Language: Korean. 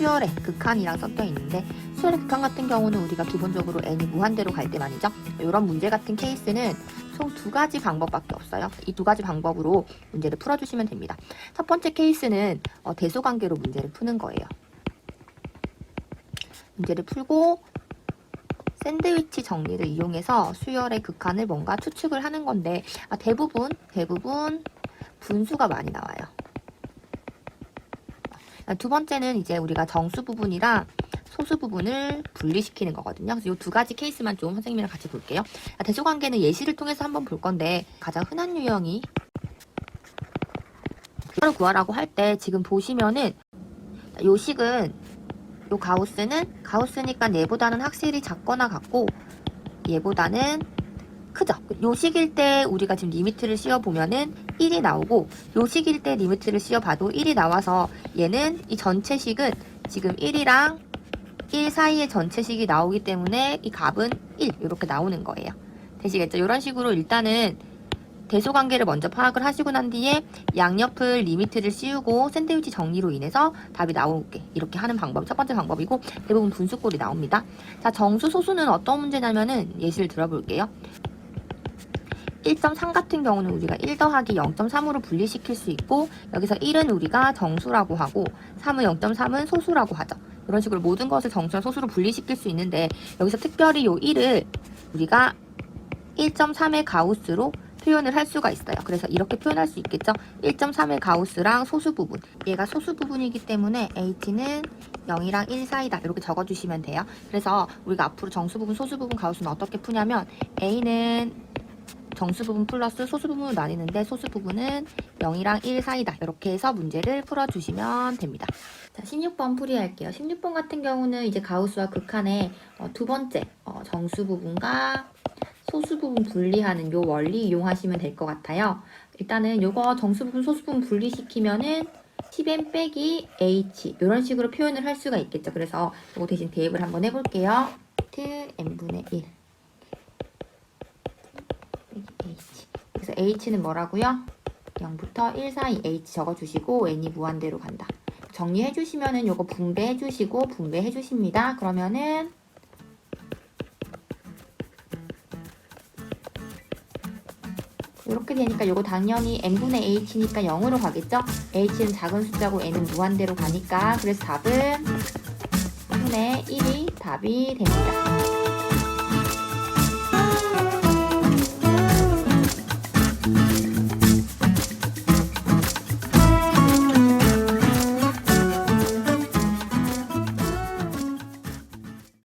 수열의 극한이랑 섞여 있는데 수열의 극한 같은 경우는 우리가 기본적으로 n이 무한대로 갈 때 말이죠. 이런 문제 같은 케이스는 총 두 가지 방법밖에 없어요. 이 두 가지 방법으로 문제를 풀어주시면 됩니다. 첫 번째 케이스는 어, 대소관계로 문제를 푸는 거예요. 문제를 풀고 샌드위치 정리를 이용해서 수열의 극한을 뭔가 추측을 하는 건데 아, 대부분 대부분 분수가 많이 나와요. 아, 두 번째는 이제 우리가 정수 부분이랑 소수 부분을 분리시키는 거거든요. 그래서 이 두 가지 케이스만 좀 선생님이랑 같이 볼게요. 아, 대소관계는 예시를 통해서 한번 볼 건데 가장 흔한 유형이 그걸 구하라고 할 때 지금 보시면은 요 식은 요 가우스는 가우스니까 얘보다는 확실히 작거나 같고 얘보다는 크죠. 요 식일 때 우리가 지금 리미트를 씌워 보면은 1이 나오고 요 식일 때 리미트를 씌워 봐도 1이 나와서 얘는 이 전체 식은 지금 1이랑 1 사이의 전체 식이 나오기 때문에 이 값은 1 이렇게 나오는 거예요. 되시겠죠? 이런 식으로 일단은 대소관계를 먼저 파악을 하시고 난 뒤에 양옆을 리미트를 씌우고 샌드위치 정리로 인해서 답이 나오게 이렇게 하는 방법이 첫 번째 방법이고 대부분 분수꼴이 나옵니다. 자 정수 소수는 어떤 문제냐면은 예시를 들어볼게요. 1.3 같은 경우는 우리가 1 더하기 0.3으로 분리시킬 수 있고 여기서 1은 우리가 정수라고 하고 3은 0.3은 소수라고 하죠. 이런 식으로 모든 것을 정수와 소수로 분리시킬 수 있는데 여기서 특별히 요 1을 우리가 1.3의 가우스로 표현을 할 수가 있어요. 그래서 이렇게 표현할 수 있겠죠. 1.3의 가우스랑 소수 부분. 얘가 소수 부분이기 때문에 h는 0이랑 1 사이다. 이렇게 적어주시면 돼요. 그래서 우리가 앞으로 정수 부분, 소수 부분 가우스는 어떻게 푸냐면 a는 정수 부분 플러스 소수 부분으로 나뉘는데 소수 부분은 0이랑 1 사이다. 이렇게 해서 문제를 풀어주시면 됩니다. 자, 16번 풀이할게요. 16번 같은 경우는 이제 가우스와 극한의 어, 두 번째 어, 정수 부분과 소수 부분 분리하는 요 원리 이용하시면 될 것 같아요. 일단은 요거 정수 부분, 소수 부분 분리시키면은 10n 빼기 h 이런 식으로 표현을 할 수가 있겠죠. 그래서 요거 대신 대입을 한번 해볼게요. n분의 1 빼기 h 그래서 h는 뭐라고요? 0부터 1 사이 h 적어주시고 n이 무한대로 간다. 정리해 주시면은 요거 분배해 주시고 분배해 주십니다. 그러면은 이렇게 되니까 요거 당연히 n분의 h니까 0으로 가겠죠? h는 작은 숫자고 n은 무한대로 가니까 그래서 답은 3분의 1이 답이 됩니다.